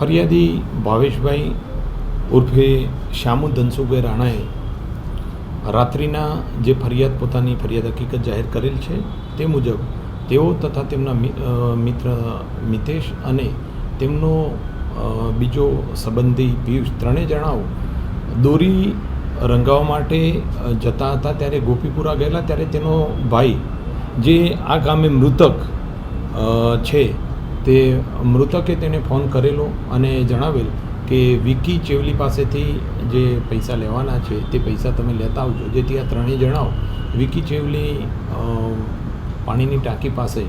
ફરિયાદી ભાવેશભાઈ ઉર્ફે શ્યામુ ધનસુભાઈ રાણાએ રાત્રિના જે ફરિયાદ પોતાની ફરિયાદ હકીકત જાહેર કરેલ છે તે મુજબ તેઓ તથા તેમના મિત્ર મિતેશ અને તેમનો બીજો સંબંધી પિયુષ ત્રણેય જણાઓ દોરી રંગાવવા માટે જતા હતા ત્યારે ગોપીપુરા ગયેલા ત્યારે તેનો ભાઈ, જે આ ગામે મૃતક છે તે મૃતકે તેને ફોન કરેલો અને જણાવેલ કે વિકી ચેવલી પાસેથી જે પૈસા લેવાના છે, તે પૈસા તમે લેતા આવજો. જેથી આ ત્રણેય જણાવ વિકી ચેવલી પાણીની ટાંકી પાસે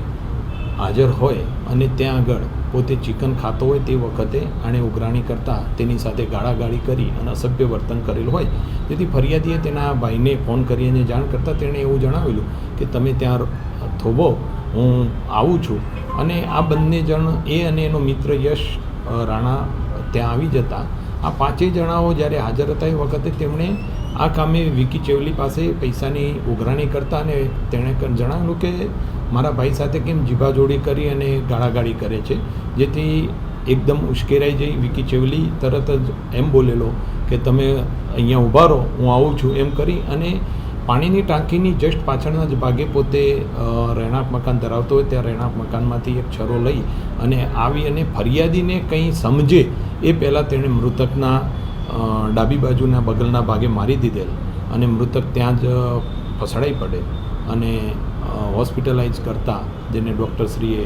હાજર હોય અને ત્યાં આગળ પોતે ચિકન ખાતો હોય તે વખતે આણે ઉઘરાણી કરતાં તેની સાથે ગાળાગાળી કરી અને અસભ્ય વર્તન કરેલું હોય. જેથી ફરિયાદીએ તેના ભાઈને ફોન કરી અને જાણ કરતાં તેણે એવું જણાવેલું કે તમે ત્યાં થોભો હું આવું છું. અને આ બંને જણ, એ અને એનો મિત્ર યશ રાણા ત્યાં આવી જતા. આ પાંચેય જણાઓ જ્યારે હાજર હતા એ વખતે તેમણે આ કામે વિકી ચેવલી પાસે પૈસાની ઉઘરાણી કરતા અને તેણે જણાવ્યું કે મારા ભાઈ સાથે કેમ જીભાજોડી કરી અને ગાળાગાળી કરે છે? જેથી એકદમ ઉશ્કેરાઈ જઈ વિકી ચેવલી તરત જ એમ બોલેલો કે તમે અહીંયા ઊભા રહો, હું આવું છું એમ કરી અને પાણીની ટાંકીની જસ્ટ પાછળના જ ભાગે પોતે રહેણાંક મકાન ધરાવતો હોય ત્યાં રહેણાંક મકાનમાંથી એક છરો લઈ અને આવી અને ફરિયાદીને કંઈ સમજે એ પહેલાં તેણે મૃતકના ડાબી બાજુના બગલના ભાગે મારી દીધેલ અને મૃતક ત્યાં જ ફસડાઈ પડે અને હોસ્પિટલાઇઝ કરતા, જેને ડૉક્ટરશ્રીએ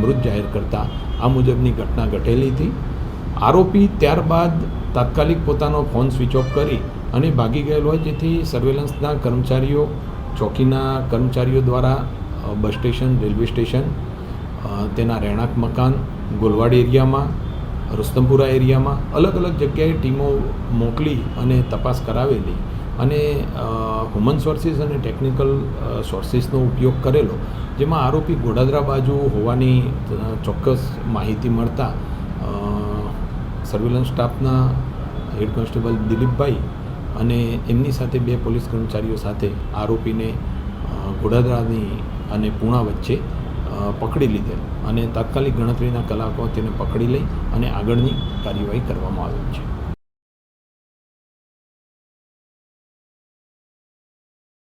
મૃત જાહેર કરતા આ મુજબની ઘટના ઘટેલી હતી. આરોપી ત્યારબાદ તાત્કાલિક પોતાનો ફોન સ્વિચ ઓફ કરી અને ભાગી ગયેલો હોય જેથી સર્વેલન્સના કર્મચારીઓ, ચોકીના કર્મચારીઓ દ્વારા બસ સ્ટેશન, રેલવે સ્ટેશન તેના રહેણાંક મકાન, ગોલવાડ એરિયામાં, રુસ્તમપુરા એરિયામાં અલગ અલગ જગ્યાએ ટીમો મોકલી અને તપાસ કરાવેલી અને હ્યુમન સોર્સિસ અને ટેકનિકલ સોર્સિસનો ઉપયોગ કરેલો, જેમાં આરોપી ગોડાદરા બાજુ હોવાની ચોક્કસ માહિતી મળતા સર્વેલન્સ સ્ટાફના હેડ કોન્સ્ટેબલ દિલીપભાઈ અને એમની સાથે બે પોલીસ કર્મચારીઓ સાથે આરોપીને ઘોડાદરાની અને પૂણા વચ્ચે પકડી લીધેલ અને તાત્કાલિક ગણતરીના કલાકો તેને પકડી લઈ અને આગળની કાર્યવાહી કરવામાં આવી છે.